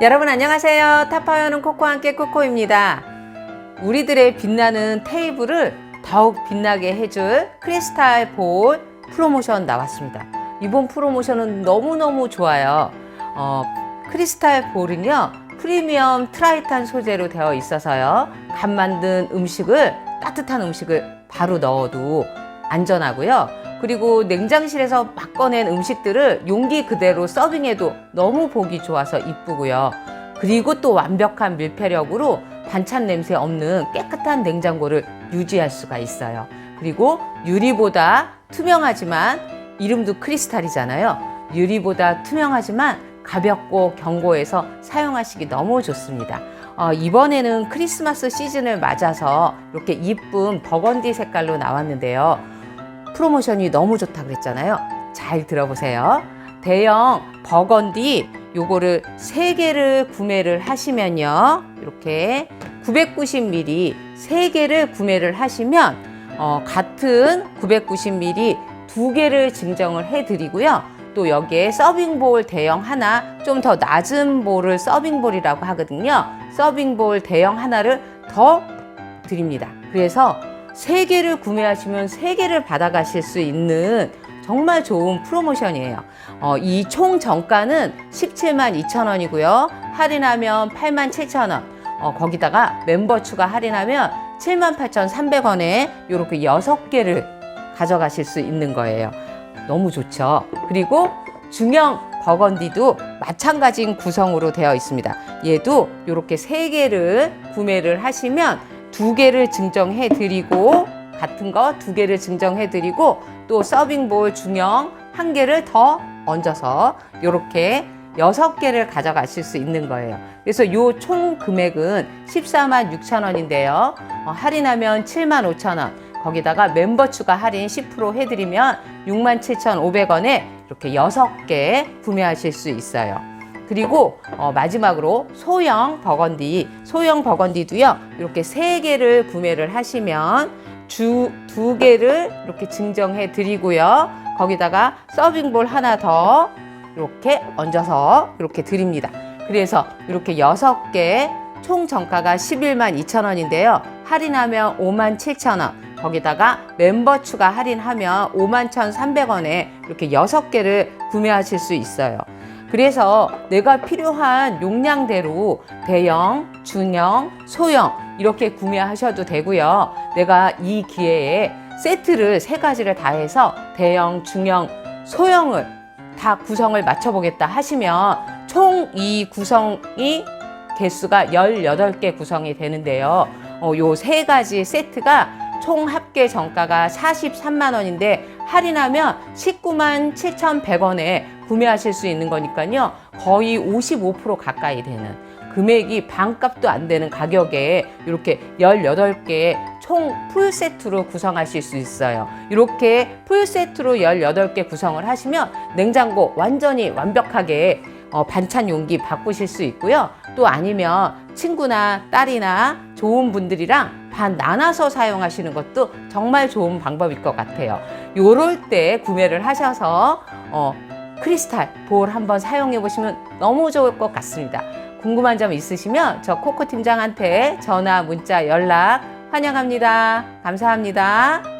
여러분 안녕하세요. 타파여는 코코와 함께 코코입니다. 우리들의 빛나는 테이블을 더욱 빛나게 해줄 크리스탈 볼 프로모션 나왔습니다. 이번 프로모션은 너무너무 좋아요. 어, 크리스탈 볼은요, 프리미엄 트라이탄 소재로 되어 있어서요, 간 만든 음식을, 따뜻한 음식을 바로 넣어도 안전하고요. 그리고 냉장실에서 막 꺼낸 음식들을 용기 그대로 서빙해도 너무 보기 좋아서 이쁘고요. 그리고 또 완벽한 밀폐력으로 반찬 냄새 없는 깨끗한 냉장고를 유지할 수가 있어요. 그리고 유리보다 투명하지만 이름도 크리스탈이잖아요. 유리보다 투명하지만 가볍고 견고해서 사용하시기 너무 좋습니다. 어, 이번에는 크리스마스 시즌을 맞아서 이렇게 이쁜 버건디 색깔로 나왔는데요. 프로모션이 너무 좋다 그랬잖아요. 잘 들어보세요. 대형 버건디 요거를 세개를 구매를 하시면요. 이렇게 990ml 세개를 구매를 하시면 어, 같은 990ml 두 개를 증정을 해 드리고요. 또 여기에 서빙볼 대형 하나 좀 더 낮은 볼을 서빙볼이라고 하거든요. 서빙볼 대형 하나를 더 드립니다. 그래서 세 개를 구매하시면 세 개를 받아가실 수 있는 정말 좋은 프로모션이에요. 어, 이 총 정가는 17만 2천 원이고요. 할인하면 8만 7천 원. 어, 거기다가 멤버 추가 할인하면 7만 8천 300원에 이렇게 여섯 개를 가져가실 수 있는 거예요. 너무 좋죠. 그리고 중형 버건디도 마찬가지인 구성으로 되어 있습니다. 얘도 이렇게 세 개를 구매를 하시면 두 개를 증정해 드리고 같은 거 두 개를 증정해 드리고 또 서빙볼 중형 한 개를 더 얹어서 이렇게 여섯 개를 가져가실 수 있는 거예요. 그래서 요 총 금액은 14만 6천 원인데요. 어, 할인하면 7만 5천 원. 거기다가 멤버 추가 할인 10% 해드리면 6만 7,500원에 이렇게 여섯 개 구매하실 수 있어요. 그리고 어, 마지막으로 소형 버건디, 소형 버건디도요. 이렇게 세 개를 구매를 하시면 주 두 개를 이렇게 증정해 드리고요. 거기다가 서빙볼 하나 더 이렇게 얹어서 이렇게 드립니다. 그래서 이렇게 여섯 개 총 정가가 11만 2천 원인데요. 할인하면 5만 7천 원. 거기다가 멤버 추가 할인하면 5만 1,300원에 이렇게 여섯 개를 구매하실 수 있어요. 그래서 내가 필요한 용량대로 대형, 중형, 소형 이렇게 구매하셔도 되고요. 내가 이 기회에 세트를 세 가지를 다 해서 대형, 중형, 소형을 다 구성을 맞춰보겠다 하시면 총 이 구성이 개수가 18개 구성이 되는데요. 어, 요 세 가지 세트가 총 합계 정가가 43만 원인데 할인하면 19만 7,100원에 구매하실 수 있는 거니까요. 거의 55% 가까이 되는 금액이 반값도 안 되는 가격에 이렇게 18개 총 풀세트로 구성하실 수 있어요. 이렇게 풀세트로 18개 구성을 하시면 냉장고 완전히 완벽하게 어, 반찬 용기 바꾸실 수 있고요. 또 아니면 친구나 딸이나 좋은 분들이랑 반 나눠서 사용하시는 것도 정말 좋은 방법일 것 같아요. 요럴 때 구매를 하셔서 어, 크리스탈 볼 한번 사용해 보시면 너무 좋을 것 같습니다. 궁금한 점 있으시면 저 코코 팀장한테 전화, 문자, 연락 환영합니다. 감사합니다.